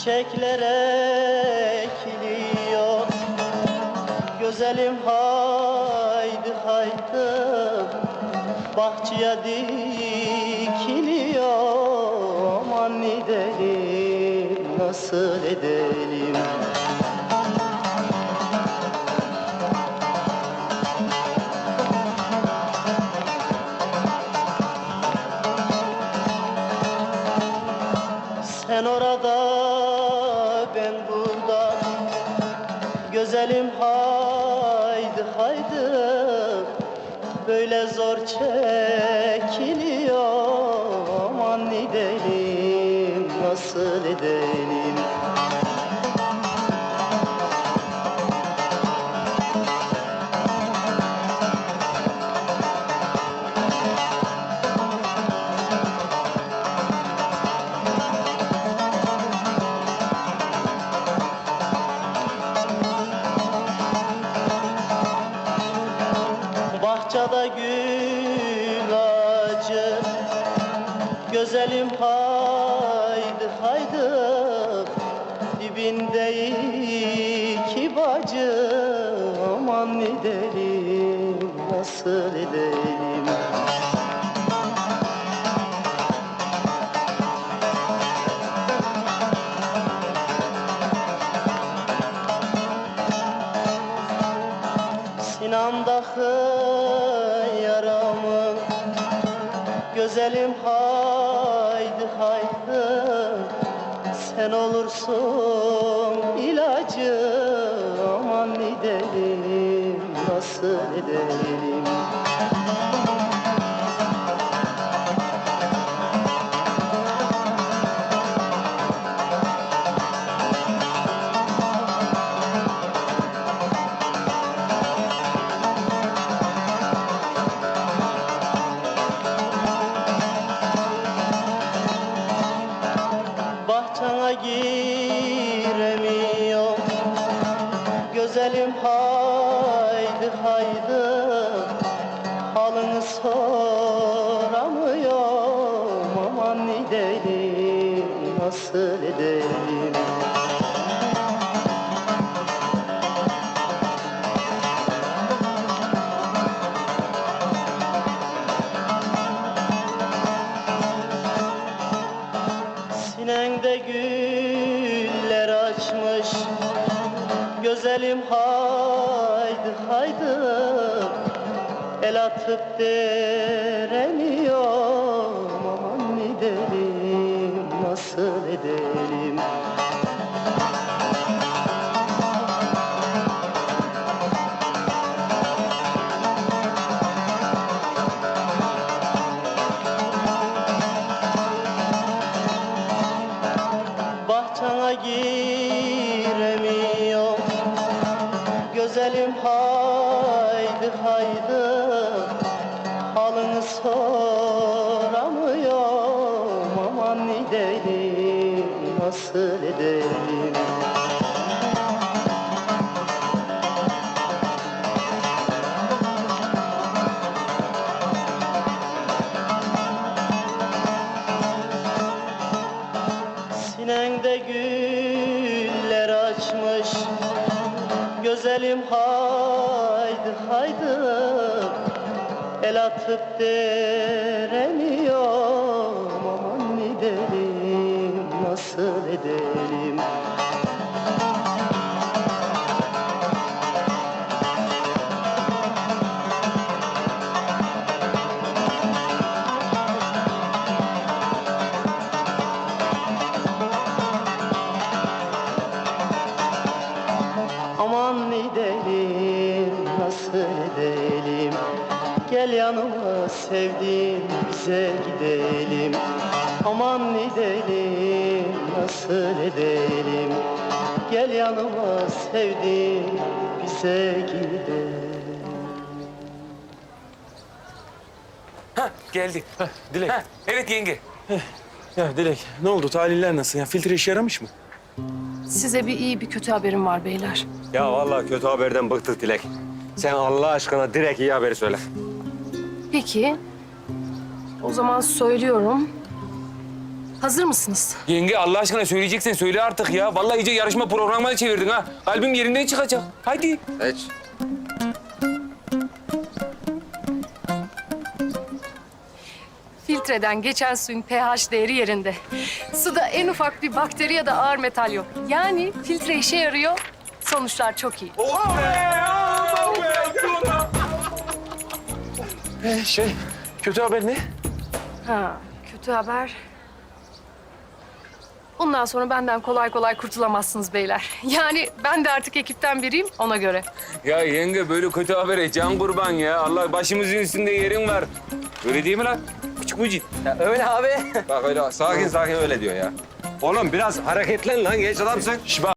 Çiçekler ekiliyor. Güzelim haydi haydi Bahçeye dikiliyor. Aman edelim nasıl edelim Güzelim haydi haydi. Böyle zor çekiliyor. Aman edelim nasıl edelim Bahçede gül ağacı. Güzelim haydi haydi. Dibinde iki bacı. Aman edelim nasıl edelim Güzelim haydi haydi. Sen olursun ilacı Aman edelim nasıl edelim Bahçana giremiyorum Güzelim haydi haydi. Halını soramıyorum. Aman edelim nasıl edelim Güzelim haydi haydi. El atıp deremiyorum Aman edelim nasıl edelim haydi Halını soramıyorum. Aman edelim nasıl edelim Sinende güller Güzelim haydi haydi. El atıp deremiyorum Aman edelim nasıl edelim Gel yanıma sevdiğim bize gidelim Aman edelim nasıl edelim Gel yanıma sevdiğim bize gidelim Ha geldi. Dilek. Ha, evet yenge. Ya Dilek ne oldu? Tahliller nasıl? Ya filtre işe yaramış mı? Size bir iyi bir kötü haberim var beyler. Ya vallahi kötü haberden bıktık Dilek. Sen Allah aşkına direkt iyi haberi söyle. Peki. O zaman söylüyorum. Hazır mısınız? Yenge Allah aşkına söyleyeceksen söyle artık ya. Vallahi iyice yarışma programına çevirdin ha. Kalbim yerinden çıkacak. Hadi. Hiç. Filtreden geçen suyun pH değeri yerinde. Suda en ufak bir bakteri ya da ağır metal yok. Yani filtre işe yarıyor. Sonuçlar çok iyi. Ee, şey, kötü haber ne? Ha, kötü haber. Bundan sonra benden kolay kolay kurtulamazsınız beyler. Yani ben de artık ekipten biriyim ona göre. Ya yenge böyle kötü habere can kurban ya. Allah başımızın üstünde yerin var. Öyle değil mi lan? Küçük mucit. Öyle abi. Bak öyle sakin sakin öyle diyor ya. Oğlum biraz hareketlen lan genç adamsın. Şş, bak